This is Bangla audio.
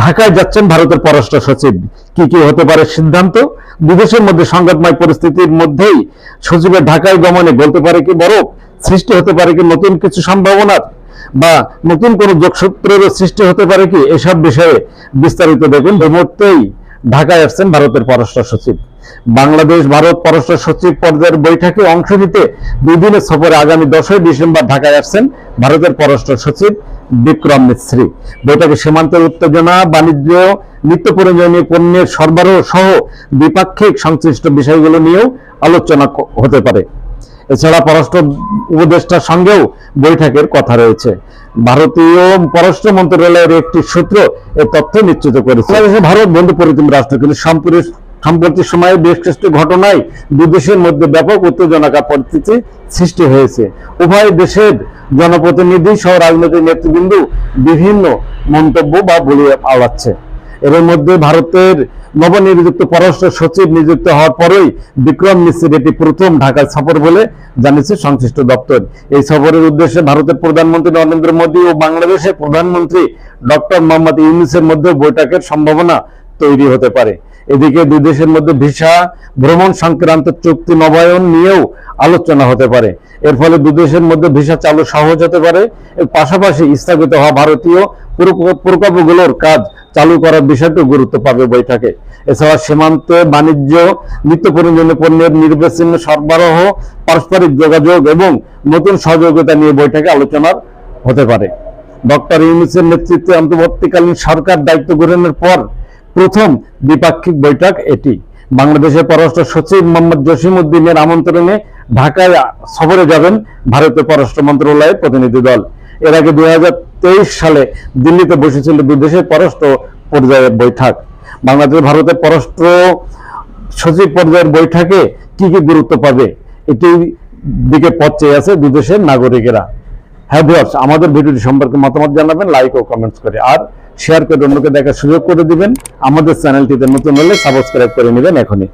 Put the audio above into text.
ঢাকায় যাচ্ছেন ভারতের পররাষ্ট্র সচিব। কি কি হতে পারে সিদ্ধান্ত? বিদেশের মধ্যে সংঘাতময় পরিস্থিতির মধ্যেই সচিবের ঢাকায় গমনে বলতে পারে কি বরফ সৃষ্টি হতে পারে কি নতুন কিছু সম্ভাবনার বা নতুন কোন যোগসূত্রেরও সৃষ্টি হতে পারে কি? এসব বিষয়ে বিস্তারিত দেখুন। এই ঢাকায় আসছেন ভারতের পররাষ্ট্র সচিব। বাংলাদেশ, ভারত পররাষ্ট্র সচিব পর্যায়ের বৈঠকে অংশ নিতে দুই দিনের সফরে আগামী দশই ডিসেম্বর ঢাকায় আসছেন ভারতের পররাষ্ট্র সচিব বিক্রম মিশ্রি বৈঠকে সীমান্তের উত্তেজনা, বাণিজ্য, নিত্য প্রয়োজনীয় পণ্যের সরবরাহ সহ দ্বিপাক্ষিক সংশ্লিষ্ট বিষয়গুলো নিয়েও আলোচনা হতে পারে। এছাড়া পররাষ্ট্র উপদেষ্টার সঙ্গেও বৈঠকের কথা রয়েছে। ভারতীয় পররাষ্ট্র মন্ত্রণালয়ের একটি সূত্র এ তথ্য নিশ্চিত করেছে। ভারত বন্ধু পরিচিত রাষ্ট্র কিন্তু সম্প্রতি সময়ে বেশ কিছু ঘটনায় দুই দেশের মধ্যে ব্যাপক উত্তেজনাকার পরিস্থিতি সৃষ্টি হয়েছে। উভয় দেশের জনপ্রতিনিধি সহ রাজনৈতিক নেতৃবৃন্দ বিভিন্ন মন্তব্য বা বলে আওড়াচ্ছে। এর মধ্যে ভারতের নবনিযুক্ত পররাষ্ট্র সচিব নিযুক্ত হওয়ার পরেই বিক্রম মিশ্রের এটি প্রথম ঢাকার সফর বলে জানিয়েছে সংশ্লিষ্ট দপ্তর। এই সফরের উদ্দেশ্যে ভারতের প্রধানমন্ত্রী নরেন্দ্র মোদী ও বাংলাদেশের প্রধানমন্ত্রী ডক্টর মোহাম্মদ ইউনুসের মধ্যে বৈঠকের সম্ভাবনা তৈরি হতে পারে। এদিকে দুই দেশের মধ্যে ভিসা, ভ্রমণ সংক্রান্ত চুক্তি, নবায়ন নিয়েও আলোচনা হতে পারে। এর ফলে দুই দেশের মধ্যে ভিসা চালু সহজ হতে পারে। এর পাশাপাশি স্থগিত হওয়া ভারতীয় প্রকল্পগুলোর কাজ চালু করার বিষয়টি গুরুত্ব পাবে বৈঠকে। এছাড়া সীমান্তে বাণিজ্য, নিত্য প্রয়োজনীয় পণ্যের নির্বিচ্ছিন্ন সরবরাহ, পারস্পরিক যোগাযোগ এবং নতুন সহযোগিতা নিয়ে বৈঠকে আলোচনার হতে পারে। ডক্টর ইউনুসের নেতৃত্বে অন্তর্বর্তীকালীন সরকার দায়িত্ব গ্রহণের পর প্রথম দ্বিপাক্ষিক বৈঠক এটি। বাংলাদেশের পররাষ্ট্র সচিব মোহাম্মদ জসিম উদ্দিনের আমন্ত্রণে ঢাকায় সফরে যাবেন ভারতের পররাষ্ট্র মন্ত্রণালয়ের প্রতিনিধি দল। এর আগে দুই হাজার তেইশ সালে দিল্লিতে বসেছিল দুই দেশের পররাষ্ট্র পর্যায়ের বৈঠক। বাংলাদেশ ভারতের পররাষ্ট্র সচিব পর্যায়ের বৈঠকে কি কি গুরুত্ব পাবে, এটির দিকে পথ চেয়ে আছে দুই দেশের নাগরিকেরা। হ্যাঁ ভিউয়ার্স আমাদের ভিডিওটি সম্পর্কে মতামত জানাবেন লাইক ও কমেন্টস করে, আর শেয়ার করে অন্যকে দেখার সুযোগ করে দিবেন। আমাদের চ্যানেলটিতে নতুন হলে সাবস্ক্রাইব করে নেবেন এখনই।